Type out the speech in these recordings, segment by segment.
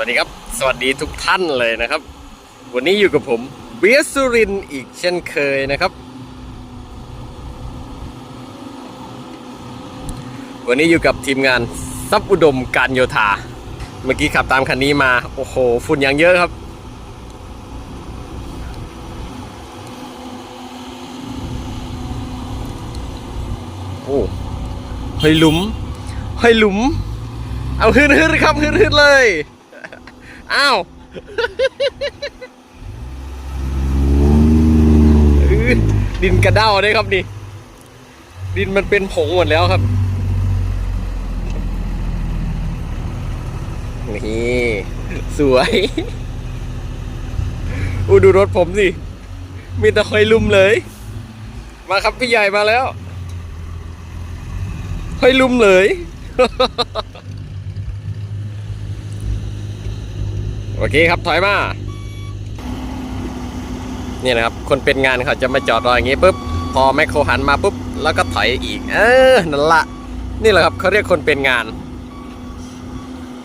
วัสดีครับ สวัสดีทุกท่านเลยนะครับ วันนี้อยู่กับผมเบียสุรินอีกเช่นเคยนะครับ วันนี้อยู่กับทีมงานทรัพย์อุดมการโยธา เมื่อกี้ขับตามคันนี้มา โอ้โห ฝุ่นอย่างเยอะครับ โอ้เฮ้ยหลุมเฮ้ยหลุมเอาฮึดฮึดครับฮึดฮึดเลย อ้าวอื้อดินกระเด้าเลยครับนี่ ดินมันเป็นผงหมดแล้วครับ นี่ สวยอูดูรถผมสิ มีแต่คอยลุมเลย มาครับพี่ใหญ่มาแล้วคอยลุมเลย โอเคครับถอยมานี่นะครับ คนเป็นงานเขาจะมาจอดรออย่างงี้ปุ๊บพอแมคโครหันมาปุ๊บแล้วก็ถอยอีก เออนั่นละ นี่แหละครับเขาเรียกคนเป็นงาน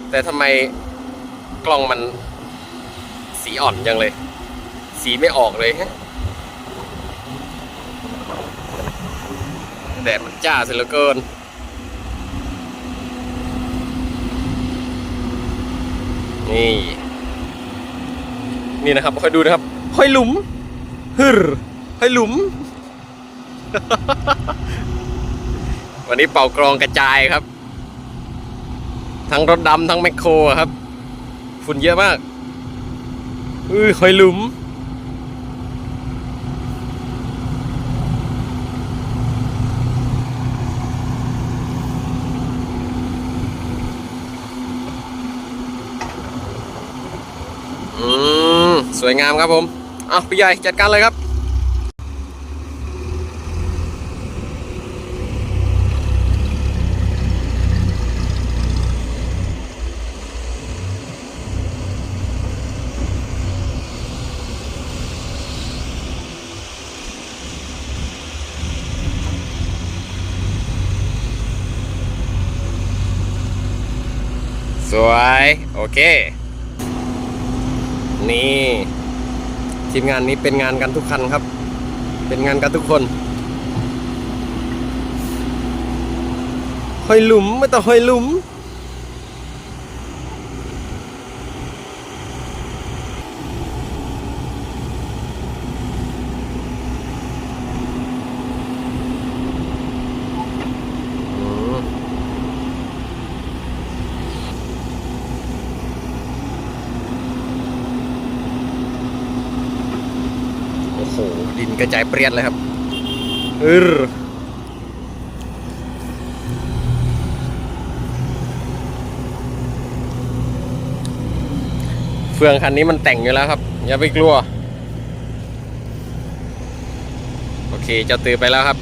แต่ทำไมกล้องมันสีอ่อนจังเลย สีไม่ออกเลยฮะแดดมันจ้าเสียเหลือเกินนี่ นี่นะครับคอยดูนะครับห้อยหลุมฮึรห้อยหลุม วันนี้เป่ากรองกระจายครับ ทั้งรถดำทั้งแมคโครอะครับ ฝุ่นเยอะมากอือห้อยหลุม อืม สวยงามครับผมเอาพี่ใหญ่จัดการเลยครับ สวย โอเค นี่ทีมงานนี้เป็นงานกันทุกคันครับ เป็นงานกันทุกคนห้อยหลุมไม่ต้องห้อยหลุม ดินกระจายเปรี้ยนเลยครับอือเฟืองคันนี้มันแต่งอยู่แล้วครับ อย่าไปกลัว โอเคเจ้าตือไปแล้วครับ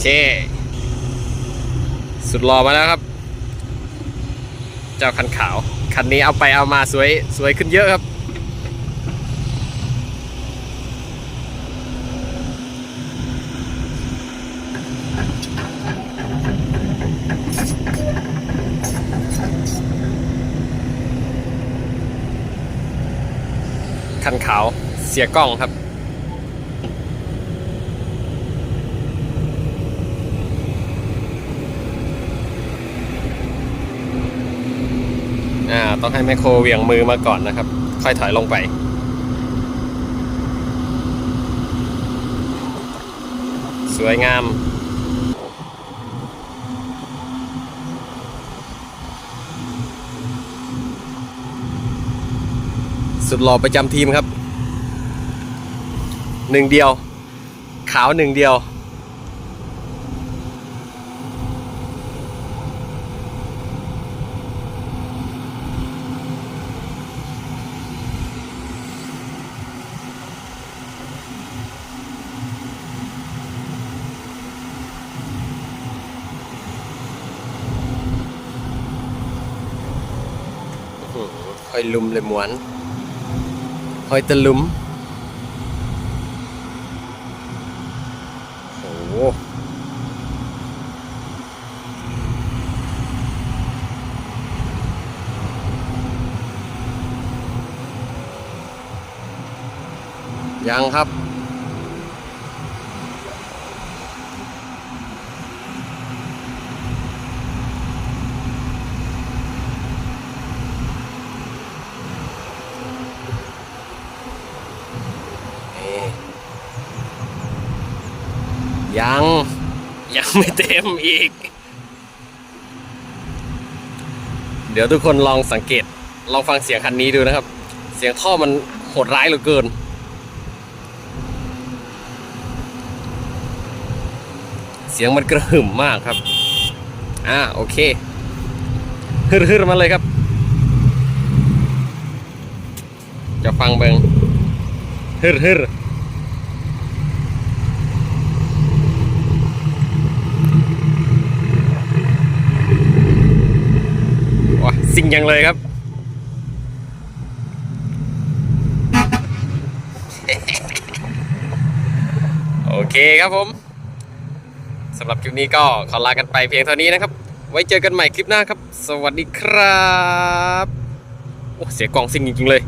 เค สุดรอมาแล้วครับ เจ้าคันขาว คันนี้เอาไปเอามาสวยสวยขึ้นเยอะครับ คันขาวเสียกล้องครับ อ่า ต้องให้แมคโครเวียงมือมาก่อนนะครับ ค่อยถอยลงไป สวยงามสุดหล่อประจำทีมครับ หนึ่งเดียว ขาวหนึ่งเดียว คอยลุมเลยหมวนหอยตะลุมโอ้โหยังครับ นี่ยังยังไม่เต็มอีก เดี๋ยวทุกคนลองสังเกต ลองฟังเสียงคันนี้ดูนะครับ เสียงท่อมันโหดร้ายเหลือเกิน เสียงมันกระหึ่มมากครับ อ่าโอเคฮึดฮึดมาเลยครับ จะฟังเบิงฮึดฮึ ซิ่งยังเลยครับ โอเคครับผมสำหรับคลิปนี้ก็ขอลากันไปเพียงเท่านี้นะครับ ไว้เจอกันใหม่คลิปหน้าครับ สวัสดีครับ โอ้เสียกล่องซิ่งจริงๆเลย